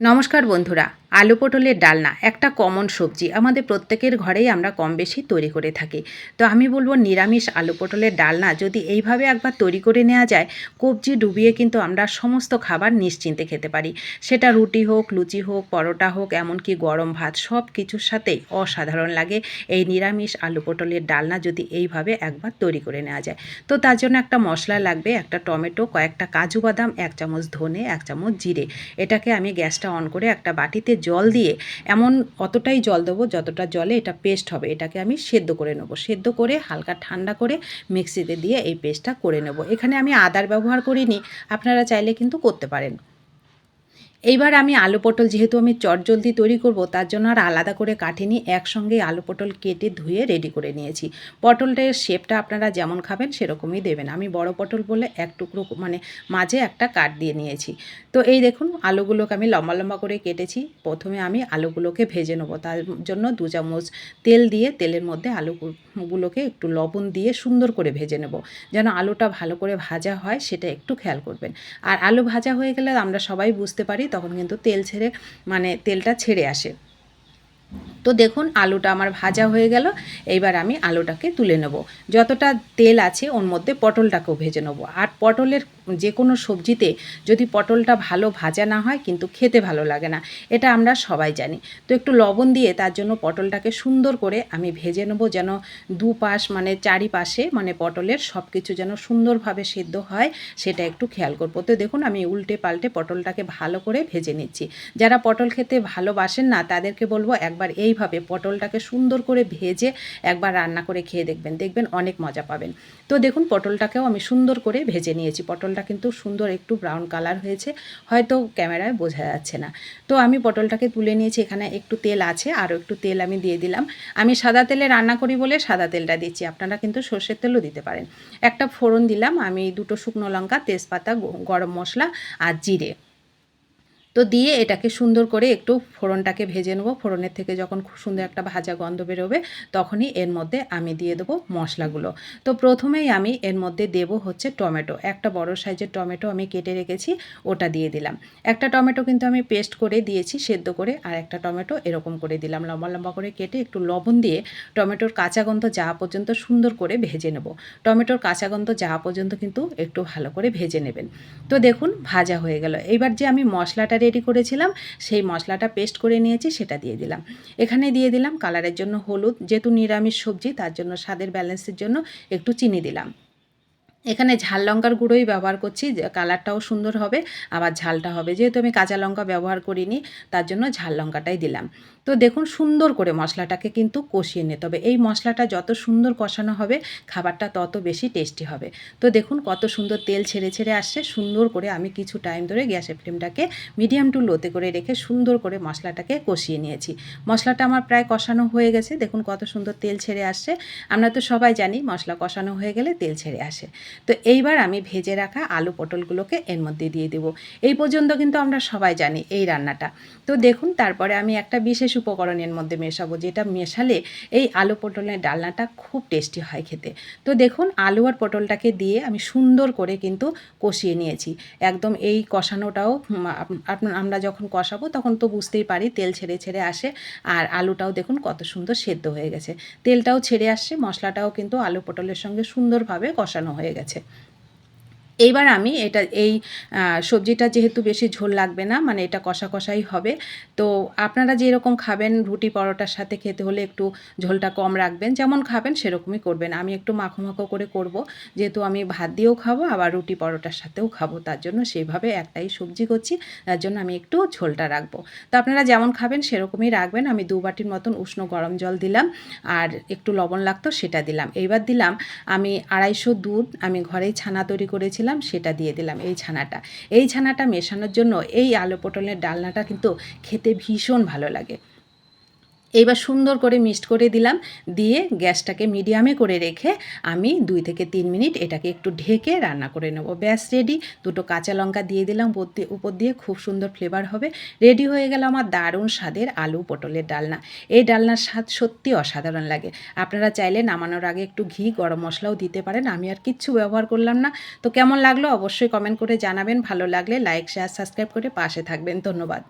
নমস্কার বন্ধুরা, আলু পটলের ডালনা, একটা কমন সবজি। আমাদের প্রত্যেকের ঘরেই আমরা কম বেশি তৈরি করে থাকি। তো আমি বলব নিরামিষ আলু পটলের ডালনা, যদি এইভাবে একবার তৈরি করে নেওয়া যায়, কবজি ডুবিয়ে কিন্তু আমরা সমস্ত খাবার নিশ্চিন্তে খেতে পারি। সেটা রুটি হোক, লুচি হোক, পরোটা হোক, এমনকি গরম ভাত, সব কিছুর সাথেই অসাধারণ লাগে এই নিরামিষ আলু পটলের ডালনা, যদি এইভাবে একবার তৈরি করে নেওয়া যায়। তো তার জন্য একটা মশলা লাগবে, একটা টমেটো, কয়েকটা কাজু বাদাম, এক চামচ ধনে, এক চামচ জিরে। এটাকে আমি গ্যাসটা অন করে একটা বাটিতে জল দিয়ে এমন অতটাই জল দেবো যতটা জলে এটা পেস্ট হবে, এটাকে আমি সেদ্ধ করে নেব। সেদ্ধ করে হালকা ঠান্ডা করে মিক্সিতে দিয়ে এই পেস্টটা করে নেব। এখানে আমি আদার ব্যবহার করিনি, আপনারা চাইলে কিন্তু করতে পারেন। এইবার আমি আলু পটল যেহেতু আমি চটজলদি তৈরি করব, তার জন্য আর আলাদা করে কাটিনি একসঙ্গে আলু পটল কেটে ধুয়ে রেডি করে নিয়েছি। পটলটার শেপটা আপনারা যেমন খাবেন সেরকমই দেবেন। আমি বড় পটল বলে এক টুকরো মানে মাঝে একটা কাট দিয়ে নিয়েছি। তো এই দেখুন, আলুগুলোকে আমি লম্বা লম্বা করে কেটেছি। প্রথমে আমি আলুগুলোকে ভেজে নেব। তার জন্য দু চামচ তেল দিয়ে তেলের মধ্যে আলুগুলোকে একটু লবণ দিয়ে সুন্দর করে ভেজে নেব। যেন আলুটা ভালো করে ভাজা হয়, সেটা একটু খেয়াল করবেন। আর আলু ভাজা হয়ে গেলে আমরা সবাই বুঝতে পারি তখন কিন্তু তেল ছেড়ে মানে তেলটা ছেড়ে আসে। তো দেখুন, আলুটা আমার ভাজা হয়ে গেল। এইবার আমি আলুটাকে তুলে নেব। যতটা তেল আছে, ওর মধ্যে পটলটাকেও ভেজে নেব। আর পটলের যে কোনো সবজিতে যদি পটলটা ভালো ভাজা না হয়, কিন্তু খেতে ভালো লাগে না। এটা আমরা সবাই জানি। তো একটু লবণ দিয়ে তার জন্য পটলটাকে সুন্দর করে আমি ভেজে নেব যেন দুপাশ মানে চারিপাশে মানে পটলের সব কিছু যেন সুন্দরভাবে সেদ্ধ হয়, সেটা একটু খেয়াল করব। তো দেখুন, আমি উল্টে পাল্টে পটলটাকে ভালো করে ভেজে নিচ্ছি। যারা পটল খেতে ভালোবাসেন না, তাদেরকে বলব একবার এইভাবে পটলটাকে সুন্দর করে ভেজে একবার রান্না করে খেয়ে দেখবেন। দেখবেন অনেক মজা পাবেন। তো দেখুন, পটলটাকেও আমি সুন্দর করে ভেজে নিয়েছি। পটলটা কিন্তু সুন্দর একটু ব্রাউন কালার হয়েছে, হয়তো ক্যামেরায় বোঝা যাচ্ছে না। তো আমি পটলটাকে তুলে নিয়েছি, এখানে একটু তেল আছে, আরও একটু তেল আমি দিয়ে দিলাম। আমি সাদা তেলে রান্না করি বলে সাদা তেলটা দিচ্ছি, আপনারা কিন্তু সর্ষের তেলও দিতে পারেন। একটা ফোড়ন দিলাম, আমি দুটো শুকনো লঙ্কা, তেজপাতা গরম মশলা আর জিরে। তো দিয়ে এটাকে সুন্দর করে একটু ফোড়নটাকে ভেজে নেব। ফোড়নের থেকে যখন খুব সুন্দর একটা ভাজা গন্ধ বেরোবে, তখনই এর মধ্যে আমি দিয়ে দেবো মশলাগুলো। তো প্রথমেই আমি এর মধ্যে দেব হচ্ছে টমেটো। একটা বড় সাইজের টমেটো আমি কেটে রেখেছি, ওটা দিয়ে দিলাম। একটা টমেটো কিন্তু আমি পেস্ট করে দিয়েছি, সেদ্ধ করে, আর একটা টমেটো এরকম করে দিলাম। লম্বা লম্বা করে কেটে একটু লবণ দিয়ে টমেটোর কাঁচা গন্ধ যাওয়া পর্যন্ত সুন্দর করে ভেজে নেব। টমেটোর কাঁচা গন্ধ যাওয়া পর্যন্ত কিন্তু একটু ভালো করে ভেজে নেবেন। তো দেখুন, ভাজা হয়ে গেল। এইবার যে আমি মশলাটা রেডি করেছিলাম, সেই মশলাটা পেস্ট করে নিয়েছি, সেটা দিয়ে দিলাম। এখানে দিয়ে দিলাম কালারের জন্য হলুদ, যেহেতু নিরামিষ সবজি, তার জন্য স্বাদের ব্যালেন্সের জন্য একটু চিনি দিলাম। এখানে ঝাল লঙ্কার গুঁড়োই ব্যবহার করছি কালারটাও সুন্দর হবে, আবার ঝালটা হবে। যেহেতু আমি কাঁচা লঙ্কা ব্যবহার করিনি, তার জন্য ঝাল লঙ্কাটাই দিলাম। তো দেখুন সুন্দর করে মশলাটাকে কিন্তু কষিয়ে নিতে হবে এই মশলাটা যত সুন্দর কষানো হবে, খাবারটা তত বেশি টেস্টি হবে। তো দেখুন কত সুন্দর তেল ছেড়ে ছেড়ে আসছে। সুন্দর করে আমি কিছু টাইম ধরে গ্যাসের ফ্লেমটাকে মিডিয়াম টু লোতে করে রেখে সুন্দর করে মশলাটাকে কষিয়ে নিয়েছি। মশলাটা আমার প্রায় কষানো হয়ে গেছে। দেখুন কত সুন্দর তেল ছেড়ে আসছে। আমরা তো সবাই জানি মশলা কষানো হয়ে গেলে তেল ছেড়ে আসে। তো এইবার আমি ভেজে রাখা আলু পটলগুলোকে এর মধ্যে দিয়ে দেবো। এই পর্যন্ত কিন্তু আমরা সবাই জানি এই রান্নাটা। তো দেখুন তারপরে আমি একটা বিশেষ উপকরণের মধ্যে মেশাবো, যেটা মেশালে এই আলু পটলের ডালনাটা খুব টেস্টি হয় খেতে। তো দেখুন, আলু আর পটলটাকে দিয়ে আমি সুন্দর করে কিন্তু কষিয়ে নিয়েছি। একদম এই কষানোটাও আমরা যখন কষাবো তখন তো বুঝতেই পারি, তেল ছেড়ে ছেড়ে আসে আর আলুটাও দেখুন কত সুন্দর সেদ্ধ হয়ে গেছে। তেলটাও ছেড়ে আসছে, মশলাটাও কিন্তু আলু পটলের সঙ্গে সুন্দরভাবে কষানো হয়ে গেছে। এইবার আমি এটা, এই সবজিটা যেহেতু বেশি ঝোল লাগবে না মানে এটা কষা কষাই হবে, তো আপনারা যেরকম খাবেন রুটি পরোটার সাথে খেতে হলে একটু ঝোলটা কম রাখবেন, যেমন খাবেন সেরকমই করবেন। আমি একটু মাখো মাখো করে করব, যেহেতু আমি ভাত দিয়েও খাব, আবার রুটি পরোটার সাথেও খাব, তার জন্য সেইভাবে একটাই সবজি করছি, তার জন্য আমি একটু ঝোলটা রাখব। তো আপনারা যেমন খাবেন সেরকমই রাখবেন, আমি দু বাটির মতন উষ্ণ গরম জল দিলাম, আর একটু লবণ লাগতো সেটা দিলাম। এইবার দিলাম আমি আড়াইশো দুধ, আমি ঘরেই ছানা তৈরি করেছিলাম। দিলাম, সেটা দিয়ে দিলাম এই ছানাটা। এই ছানাটা মেশানোর জন্য এই আলু পটলের ডালনাটা কিন্তু খেতে ভীষণ ভালো লাগে। এইবার সুন্দর করে মিক্সড করে দিলাম। দিয়ে গ্যাসটাকে মিডিয়ামে করে রেখে আমি দুই থেকে তিন মিনিট এটাকে একটু ঢেকে রান্না করে নেব। ব্যাস রেডি দুটো কাঁচা লঙ্কা দিয়ে দিলাম, উপর দিয়ে খুব সুন্দর ফ্লেভার হবে। রেডি হয়ে গেল আমার দারুণ স্বাদের আলু পটলের ডালনা। এই ডালনার স্বাদ সত্যি অসাধারণ লাগে। আপনারা চাইলে নামানোর আগে একটু ঘি, গরম মশলাও দিতে পারেন। আমি আর কিচ্ছু ব্যবহার করলাম না। তো কেমন লাগল? অবশ্যই কমেন্ট করে জানাবেন। ভালো লাগলে লাইক শেয়ার সাবস্ক্রাইব করে পাশে থাকবেন। ধন্যবাদ।